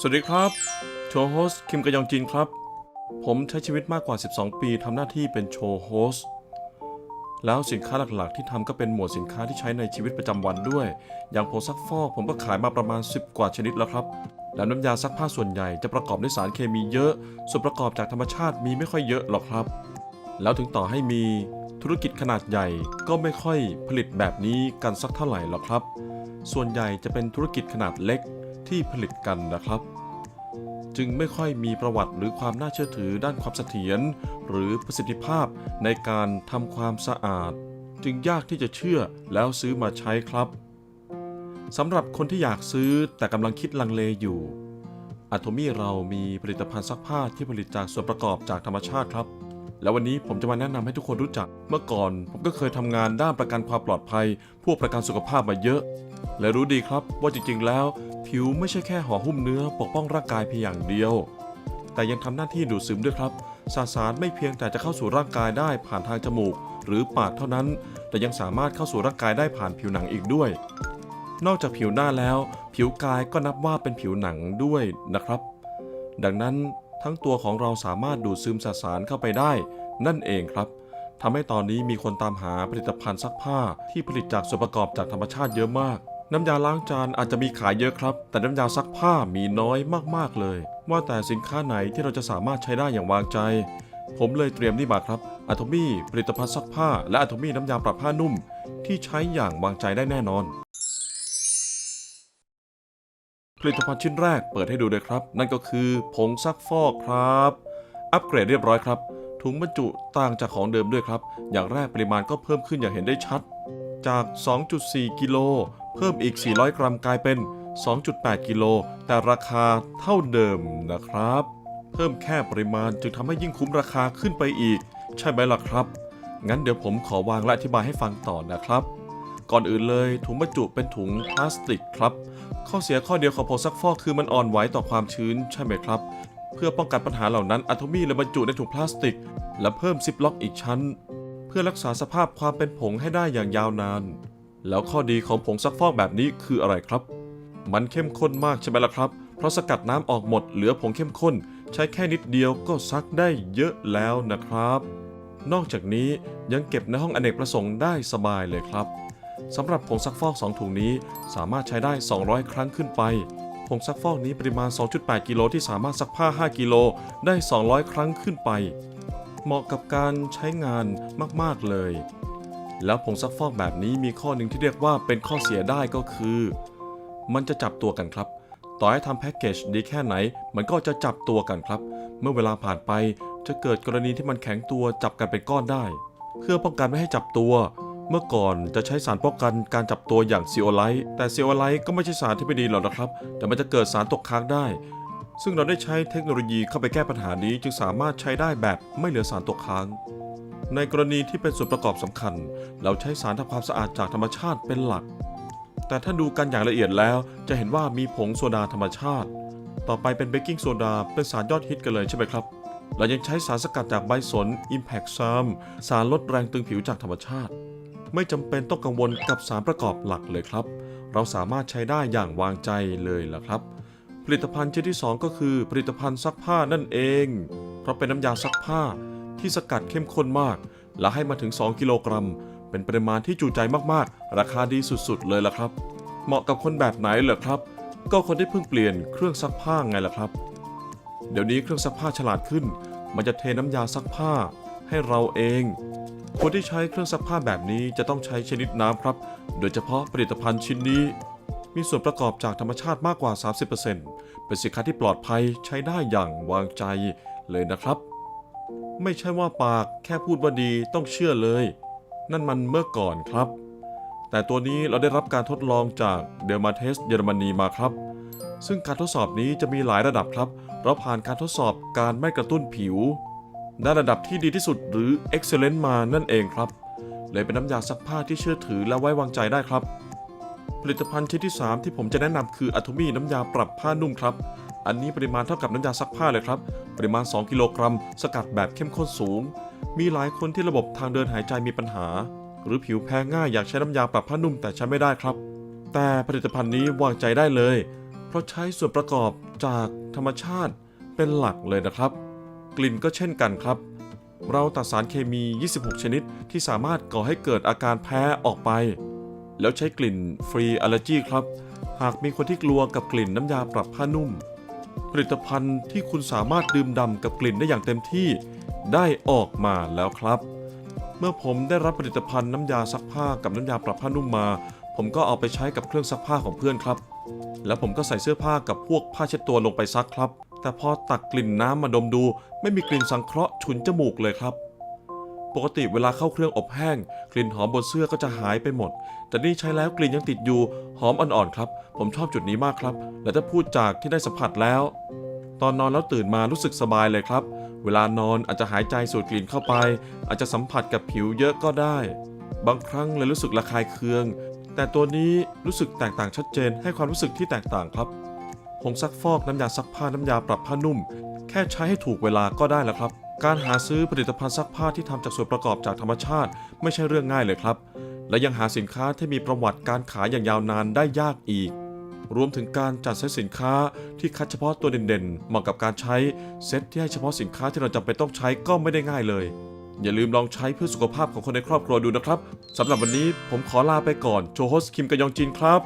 สวัสดีครับโชว์โฮสคิมกยองจินครับ ผมใช้ชีวิตมากกว่า 12 ปีทำหน้าที่เป็นโชว์โฮสแล้วสินค้าหลักๆ ที่ทำก็เป็นหมวดสินค้าที่ใช้ในชีวิตประจำวันด้วย อย่างผงซักฟอกผมก็ขายมาประมาณ 10 กว่าชนิดแล้วครับ แล้วน้ำยาซักผ้าส่วนใหญ่จะประกอบด้วยสารเคมีเยอะ ส่วนประกอบจากธรรมชาติมีไม่ค่อยเยอะหรอกครับ แล้วถึงต่อให้มีธุรกิจขนาดใหญ่ก็ไม่ค่อยผลิตแบบนี้กันสักเท่าไหร่หรอกครับ ส่วนใหญ่จะเป็นธุรกิจขนาดเล็ก ที่ผลิตกันนะครับ จึงไม่ค่อยมีประวัติหรือความน่าเชื่อถือด้านความเสถียรหรือประสิทธิภาพในการทำความสะอาด จึงยากที่จะเชื่อแล้วซื้อมาใช้ครับสำหรับคนที่อยากซื้อแต่กำลังคิดลังเลอยู่อะโทมี่เรามีผลิตภัณฑ์ซักผ้าที่ผลิตจากส่วนประกอบจากธรรมชาติครับ แล้ววันนี้ผมจะมาแนะนำให้ทุกคนรู้จัก เมื่อก่อนผมก็เคยทำงานด้านประกันความปลอดภัย พวกประกันสุขภาพมาเยอะ และรู้ดีครับว่าจริงๆ แล้ว ผิวไม่ใช่แค่ห่อหุ้มเนื้อปกป้องร่างกายเพียงอย่างเดียว แต่ยังทำหน้าที่ดูดซึมด้วยครับ สารสารไม่เพียงแต่จะเข้าสู่ร่างกายได้ผ่านทางจมูก หรือปากเท่านั้น แต่ยังสามารถเข้าสู่ร่างกายได้ผ่านผิวหนังอีกด้วย นอกจากผิวหน้าแล้ว ผิวกายก็นับว่าเป็นผิวหนังด้วยนะครับ ดังนั้นทั้งตัวของเราสามารถดูดซึมสารสารเข้าไปได้ นั่นเองครับ ทำให้ตอนนี้มีคนตามหาผลิตภัณฑ์ซักผ้าที่ผลิตจากส่วนประกอบจากธรรมชาติเยอะมาก น้ำยาล้างจานอาจจะมีขายเยอะครับ แต่น้ำยาซักผ้ามีน้อยมากๆเลย ว่าแต่สินค้าไหนที่เราจะสามารถใช้ได้อย่างวางใจ ผมเลยเตรียมนี่มาครับอะโทมี่ผลิตภัณฑ์ซักผ้า และอะโทมี่น้ำยาปรับผ้านุ่ม ที่ใช้อย่างวางใจได้แน่นอน ผลิตภัณฑ์ชิ้นแรกเปิดให้ดูเลยครับ นั่นก็คือผงซักฟอกครับ อัปเกรดเรียบร้อยครับ ถุงบรรจุต่างจากของเดิมด้วยครับ อย่างแรกปริมาณก็เพิ่มขึ้นอย่างเห็นได้ชัด จาก 2.4 กิโลเพิ่มอีก 400 กรัมกลายเป็น 2.8 กิโลแต่ราคาเท่าเดิมนะครับ เพิ่มแค่ปริมาณจึงทำให้ยิ่งคุ้มราคาขึ้นไปอีก ใช่ไหมล่ะครับ งั้นเดี๋ยวผมขอวางและอธิบายให้ฟังต่อนะครับ ก่อนอื่นเลยถุงบรรจุเป็นถุงพลาสติกครับ ข้อเสียข้อเดียวของผงซักฟอกคือมันอ่อนไหวต่อความชื้นใช่ไหมครับ เพื่อป้องกันปัญหาเหล่านั้นอะโทมี่เลยบรรจุในถุงพลาสติก และเพิ่มซิปล็อกอีกชั้น เพื่อรักษาสภาพความเป็นผงให้ได้อย่างยาวนาน แล้วข้อดีของผงซักฟอกแบบนี้คืออะไรครับ มันเข้มข้นมากใช่ไหมล่ะครับ เพราะสกัดน้ำออกหมดเหลือผงเข้มข้น ใช้แค่นิดเดียวก็ซักได้เยอะแล้วนะครับ นอกจากนี้ยังเก็บในห้องอเนกประสงค์ได้สบายเลยครับสำหรับผงซักฟอก 2 ถุงนี้สามารถใช้ได้ 200 ครั้งขึ้นไป ผงซักฟอกนี้ปริมาณ 2.8 กิโลที่สามารถซักผ้า 5 กิโลได้ 200 ครั้งขึ้นไป เหมาะกับการใช้งานมาก ๆ เลย แล้วผงซักฟอกแบบนี้มีข้อหนึ่งที่เรียกว่าเป็นข้อเสียได้ก็คือ มันจะจับตัวกันครับ ต่อให้ทำแพ็กเกจดีแค่ไหน มันก็จะจับตัวกันครับ เมื่อเวลาผ่านไปจะเกิดกรณีที่มันแข็งตัวจับกันเป็นก้อนได้ เพื่อป้องกันไม่ให้จับตัว เมื่อก่อนจะใช้สารป้องกันการจับตัวอย่างซีโอไลท์แต่ซีโอไลท์ก็ไม่ใช่สารที่ไม่ดีหรอกนะครับ แต่มันจะเกิดสารตกค้างได้ ซึ่งเราได้ใช้เทคโนโลยีเข้าไปแก้ปัญหานี้จึงสามารถใช้ได้แบบไม่เหลือสารตกค้าง ในกรณีที่เป็นส่วนประกอบสำคัญ เราใช้สารทำความสะอาดจากธรรมชาติเป็นหลัก แต่ถ้าดูกันอย่างละเอียดแล้ว จะเห็นว่ามีผงโซดาธรรมชาติ ต่อไปเป็นเบกกิ้งโซดาเป็นสารยอดฮิตกันเลยใช่ไหมครับเรายังใช้สารสกัดจากใบสน Impact s a m สารลดแรงตึงผิวจากธรรมชาติ ไม่จำเป็นต้องกังวลกับสารประกอบหลักเลยครับ เราสามารถใช้ได้อย่างวางใจเลยล่ะครับ ผลิตภัณฑ์ชนิดที่ 2 ก็คือผลิตภัณฑ์ซักผ้านั่นเอง เพราะเป็นน้ำยาซักผ้าที่สกัดเข้มข้นมาก และให้มาถึง 2 กิโลกรัม เป็นปริมาณที่จูใจมากๆ ราคาดีสุดๆ เลยล่ะครับ เหมาะกับคนแบบไหนเหรอครับ ก็คนที่เพิ่งเปลี่ยนเครื่องซักผ้าไงล่ะครับ เดี๋ยวนี้เครื่องซักผ้าฉลาดขึ้น มันจะเทน้ำยาซักผ้าให้เราเอง คนที่ใช้เครื่องซักผ้าแบบนี้จะต้องใช้ชนิดน้ำครับ โดยเฉพาะผลิตภัณฑ์ชิ้นนี้ มีส่วนประกอบจากธรรมชาติมากกว่า 30%เป็นสินค้าที่ปลอดภัยใช้ได้อย่างวางใจเลยนะครับ ไม่ใช่ว่าปากแค่พูดว่าดีต้องเชื่อเลย นั่นมันเมื่อก่อนครับ แต่ตัวนี้เราได้รับการทดลองจากเดลมาเทสเยอรมนีมาครับ ซึ่งการทดสอบนี้จะมีหลายระดับครับ เราผ่านการทดสอบการไม่กระตุ้นผิว ได้ระดับที่ดีที่สุดหรือ Excellent มานั่นเองครับ เลยเป็นน้ำยาซักผ้าที่เชื่อถือและไว้วางใจได้ครับ ผลิตภัณฑ์ชิ้นที่ 3 ที่ผมจะแนะนำคืออะโทมี่น้ำยาปรับผ้านุ่มครับ อันนี้ปริมาณเท่ากับน้ำยาซักผ้าเลยครับ ปริมาณ 2 กิโลกรัม สกัดแบบเข้มข้นสูง มีหลายคนที่ระบบทางเดินหายใจมีปัญหา หรือผิวแพ้ง่ายอยากใช้น้ำยาปรับผ้านุ่มแต่ใช้ไม่ได้ครับ แต่ผลิตภัณฑ์นี้วางใจได้เลย เพราะใช้ส่วนประกอบจากธรรมชาติเป็นหลักเลยนะครับ กลิ่นก็เช่นกันครับ เราตัดสารเคมี 26 ชนิดที่สามารถก่อให้เกิดอาการแพ้ออกไป แล้วใช้กลิ่นฟรีอ l ลเลอร์จีครับ หากมีคนที่กลัวกับกลิ่นน้ำยาปรับผ้านุ่ม ผลิตภัณฑ์ที่คุณสามารถดื่มด่ำกับกลิ่นได้อย่างเต็มที่ได้ออกมาแล้วครับ เมื่อผมได้รับผลิตภัณฑ์น้ำยาซักผ้ากับน้ำยาปรับผ้านุ่มมา ผมก็เอาไปใช้กับเครื่องซักผ้าของเพื่อนครับ แล้วผมก็ใส่เสื้อผ้ากับพวกผ้าเช็ดตัวลงไปซักครับ แต่พอตักกลิ่นน้ำมาดมดู ไม่มีกลิ่นสังเคราะห์ฉุนจมูกเลยครับ ปกติเวลาเข้าเครื่องอบแห้ง กลิ่นหอมบนเสื้อก็จะหายไปหมด แต่นี่ใช้แล้วกลิ่นยังติดอยู่หอมอ่อนๆครับ ผมชอบจุดนี้มากครับ และถ้าพูดจากที่ได้สัมผัสแล้ว ตอนนอนแล้วตื่นมารู้สึกสบายเลยครับ เวลานอนอาจจะหายใจสูดกลิ่นเข้าไป อาจจะสัมผัสกับผิวเยอะก็ได้ บางครั้งเลยรู้สึกระคายเคือง แต่ตัวนี้รู้สึกแตกต่างชัดเจนให้ความรู้สึกที่แตกต่างครับ ผงซักฟอกน้ำยาซักผ้าน้ำยาปรับผ้านุ่ม แค่ใช้ให้ถูกเวลาก็ได้แล้วครับ การหาซื้อผลิตภัณฑ์ซักผ้าที่ทำจากส่วนประกอบจากธรรมชาติ ไม่ใช่เรื่องง่ายเลยครับ และยังหาสินค้าที่มีประวัติการขายอย่างยาวนานได้ยากอีก รวมถึงการจัดเซตสินค้าที่คัดเฉพาะตัวเด่นๆเหมาะกับการใช้เซตที่ให้เฉพาะสินค้าที่เราจำเป็นต้องใช้ก็ไม่ได้ง่ายเลยอย่าลืมลองใช้เพื่อสุขภาพของคนในครอบครัวดูนะครับ สำหรับวันนี้ผมขอลาไปก่อนโจโฮสคิมกยองจินครับ